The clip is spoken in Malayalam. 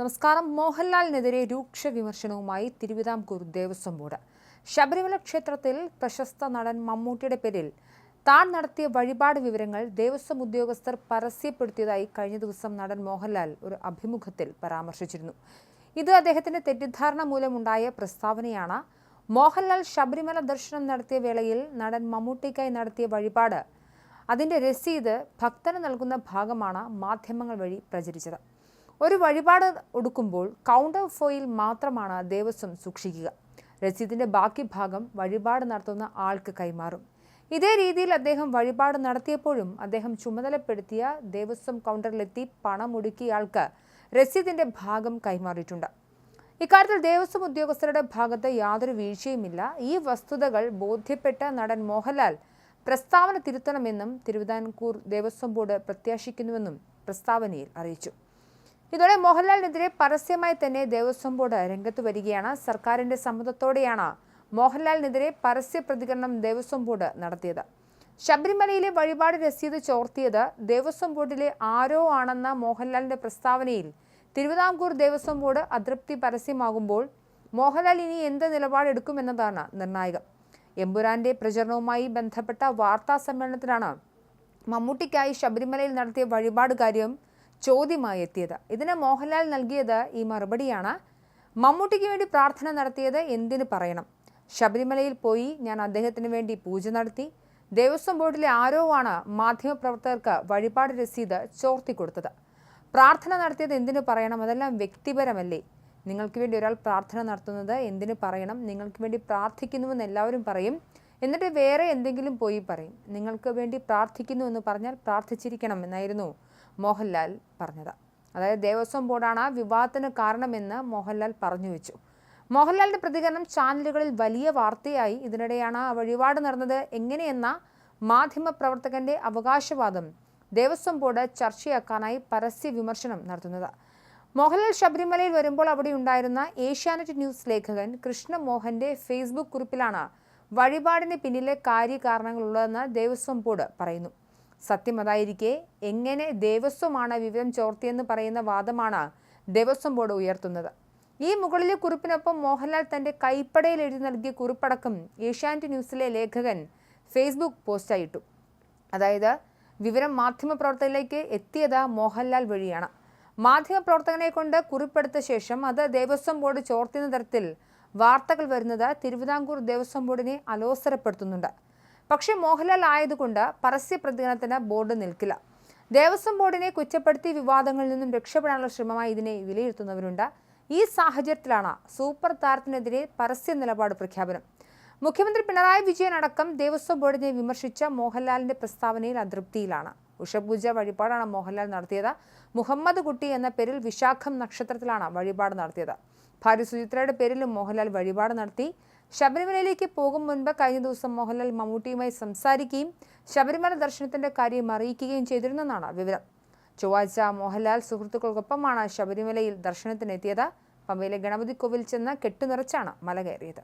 നമസ്കാരം. മോഹൻലാലിനെതിരെ രൂക്ഷ വിമർശനവുമായി തിരുവിതാംകൂർ ദേവസ്വം ബോർഡ്. ശബരിമല ക്ഷേത്രത്തിൽ പ്രശസ്ത നടൻ മമ്മൂട്ടിയുടെ പേരിൽ താൻ നടത്തിയ വഴിപാട് വിവരങ്ങൾ ദേവസ്വം ഉദ്യോഗസ്ഥർ പരസ്യപ്പെടുത്തിയതായി കഴിഞ്ഞ ദിവസം നടൻ മോഹൻലാൽ ഒരു അഭിമുഖത്തിൽ പരാമർശിച്ചിരുന്നു. ഇത് അദ്ദേഹത്തിന്റെ തെറ്റിദ്ധാരണ മൂലമുണ്ടായ പ്രസ്താവനയാണ്. മോഹൻലാൽ ശബരിമല ദർശനം നടത്തിയ വേളയിൽ നടൻ മമ്മൂട്ടിക്കായി നടത്തിയ വഴിപാട് അതിന്റെ രസീത് ഭക്തന് നൽകുന്ന ഭാഗമാണ് മാധ്യമങ്ങൾ വഴി പ്രചരിച്ചത്. ഒരു വഴിപാട് ഒടുക്കുമ്പോൾ കൗണ്ടർ ഫോയിൽ മാത്രമാണ് ദേവസ്വം സൂക്ഷിക്കുക. രസീതിന്റെ ബാക്കി ഭാഗം വഴിപാട് നടത്തുന്ന ആൾക്ക് കൈമാറും. ഇതേ രീതിയിൽ അദ്ദേഹം വഴിപാട് നടത്തിയപ്പോഴും അദ്ദേഹം ചുമതലപ്പെടുത്തിയ ദേവസ്വം കൗണ്ടറിലെത്തി പണം ഒടുക്കിയയാൾക്ക് രസീതിന്റെ ഭാഗം കൈമാറിയിട്ടുണ്ട്. ഇക്കാര്യത്തിൽ ദേവസ്വം ഉദ്യോഗസ്ഥരുടെ ഭാഗത്ത് യാതൊരു വീഴ്ചയുമില്ല. ഈ വസ്തുതകൾ ബോധ്യപ്പെട്ട നടൻ മോഹൻലാൽ പ്രസ്താവന തിരുത്തണമെന്നും തിരുവിതാംകൂർ ദേവസ്വം ബോർഡ് പ്രത്യാശിക്കുന്നുവെന്നും പ്രസ്താവനയിൽ അറിയിച്ചു. ഇതോടെ മോഹൻലാലിനെതിരെ പരസ്യമായി തന്നെ ദേവസ്വം ബോർഡ് രംഗത്ത് വരികയാണ്. സർക്കാരിന്റെ സമ്മതത്തോടെയാണ് മോഹൻലാലിനെതിരെ പരസ്യ പ്രതികരണം ദേവസ്വം ബോർഡ് നടത്തിയത്. ശബരിമലയിലെ വഴിപാട് രസീത് ചോർത്തിയത് ദേവസ്വം ബോർഡിലെ ആരോ ആണെന്ന മോഹൻലാലിന്റെ പ്രസ്താവനയിൽ തിരുവിതാംകൂർ ദേവസ്വം ബോർഡ് അതൃപ്തി പരസ്യമാകുമ്പോൾ മോഹൻലാൽ ഇനി എന്ത് നിലപാടെടുക്കുമെന്നതാണ് നിർണായകം. എമ്പുരാന്റെ പ്രചരണവുമായി ബന്ധപ്പെട്ട വാർത്താ സമ്മേളനത്തിലാണ് മമ്മൂട്ടിക്കായി ശബരിമലയിൽ നടത്തിയ വഴിപാട് കാര്യം ചോദ്യമായി എത്തിയത് ഇതിന് മോഹൻലാൽ നൽകിയത് ഈ മറുപടിയാണ്. മമ്മൂട്ടിക്ക് വേണ്ടി പ്രാർത്ഥന നടത്തിയത് എന്തിനു പറയണം? ശബരിമലയിൽ പോയി ഞാൻ അദ്ദേഹത്തിന് വേണ്ടി പൂജ നടത്തി. ദേവസ്വം ബോർഡിലെ ആരോ ആണ് മാധ്യമപ്രവർത്തകർക്ക് വഴിപാട് രസീത് ചോർത്തി കൊടുത്തത് പ്രാർത്ഥന നടത്തിയത് എന്തിനു പറയണം? അതെല്ലാം വ്യക്തിപരമല്ലേ? നിങ്ങൾക്ക് വേണ്ടി ഒരാൾ പ്രാർത്ഥന നടത്തുന്നത് എന്തിനു പറയണം? നിങ്ങൾക്ക് വേണ്ടി പ്രാർത്ഥിക്കുന്നുവെന്ന് എല്ലാവരും പറയും. എന്നിട്ട് വേറെ എന്തെങ്കിലും പോയി പറയും. നിങ്ങൾക്ക് വേണ്ടി പ്രാർത്ഥിക്കുന്നു എന്ന് പറഞ്ഞാൽ പ്രാർത്ഥിച്ചിരിക്കണം എന്നായിരുന്നു മോഹൻലാൽ പറഞ്ഞത്. അതായത് ദേവസ്വം ബോർഡാണ് വിവാദത്തിന് കാരണമെന്ന് മോഹൻലാൽ പറഞ്ഞു വെച്ചു. മോഹൻലാലിന്റെ പ്രതികരണം ചാനലുകളിൽ വലിയ വാർത്തയായി. ഇതിനിടെയാണ് ആ വഴിപാട് നടന്നത്. എങ്ങനെയെന്ന മാധ്യമ മാധ്യമപ്രവർത്തകന്റെ അവകാശവാദം ദേവസ്വം ബോർഡ് ചർച്ചയാക്കാനായി പരസ്യ വിമർശനം നടത്തുന്നത്. മോഹൻലാൽ ശബരിമലയിൽ വരുമ്പോൾ അവിടെ ഉണ്ടായിരുന്ന ഏഷ്യാനെറ്റ് ന്യൂസ് ലേഖകൻ കൃഷ്ണമോഹന്റെ ഫേസ്ബുക്ക് കുറിപ്പിലാണ് വഴിപാടിന് പിന്നിലെ കാര്യകാരണങ്ങളുള്ളതെന്ന് ദേവസ്വം ബോർഡ് പറയുന്നു. സത്യം അതായിരിക്കെ എങ്ങനെ ദേവസ്വമാണ് വിവരം ചോർത്തിയെന്ന് പറയുന്ന വാദമാണ് ദേവസ്വം ബോർഡ് ഉയർത്തുന്നത്. ഈ മുകളിലെ കുറിപ്പിനൊപ്പം മോഹൻലാൽ തന്റെ കൈപ്പടയിൽ എഴുതി നൽകിയ കുറിപ്പടക്കം ഏഷ്യാനെറ്റ് ന്യൂസിലെ ലേഖകൻ ഫേസ്ബുക്ക് പോസ്റ്റായിട്ടു. അതായത് വിവരം മാധ്യമപ്രവർത്തകരിലേക്ക് എത്തിയത് മോഹൻലാൽ വഴിയാണ്. മാധ്യമപ്രവർത്തകനെ കൊണ്ട് കുറിപ്പെടുത്ത ശേഷം അത് ദേവസ്വം ബോർഡ് ചോർത്തുന്ന തരത്തിൽ വാർത്തകൾ വരുന്നത് തിരുവിതാംകൂർ ദേവസ്വം ബോർഡിനെ അലോസരപ്പെടുത്തുന്നുണ്ട്. പക്ഷേ മോഹൻലാൽ ആയതുകൊണ്ട് പരസ്യ പ്രതികരണത്തിന് ബോർഡ് നിൽക്കില്ല. ദേവസ്വം ബോർഡിനെ കുറ്റപ്പെടുത്തി വിവാദങ്ങളിൽ നിന്നും രക്ഷപ്പെടാനുള്ള ശ്രമമായി ഇതിനെ വിലയിരുത്തുന്നവരുണ്ട്. ഈ സാഹചര്യത്തിലാണ് സൂപ്പർ താരത്തിനെതിരെ പരസ്യ നിലപാട് പ്രഖ്യാപനം. മുഖ്യമന്ത്രി പിണറായി വിജയൻ അടക്കം ദേവസ്വം ബോർഡിനെ വിമർശിച്ച മോഹൻലാലിന്റെ പ്രസ്താവനയിൽ അതൃപ്തിയിലാണ്. ഉഷപൂജ വഴിപാടാണ് മോഹൻലാൽ നടത്തിയത്. മുഹമ്മദ് കുട്ടി എന്ന പേരിൽ വിശാഖം നക്ഷത്രത്തിലാണ് വഴിപാട് നടത്തിയത്. ഭാര്യ സുചിത്രയുടെ പേരിലും മോഹൻലാൽ വഴിപാട് നടത്തി. ശബരിമലയിലേക്ക് പോകും മുൻപ് കഴിഞ്ഞ ദിവസം മോഹൻലാൽ മമ്മൂട്ടിയുമായി സംസാരിക്കുകയും ശബരിമല ദർശനത്തിന്റെ കാര്യം അറിയിക്കുകയും ചെയ്തിരുന്നെന്നാണ് വിവരം. ചൊവ്വാഴ്ച മോഹൻലാൽ സുഹൃത്തുക്കൾക്കൊപ്പമാണ് ശബരിമലയിൽ ദർശനത്തിനെത്തിയത്. പമ്പയിലെ ഗണപതി കോവിൽ ചെന്ന് കെട്ടുനിറച്ചാണ് മല കയറിയത്.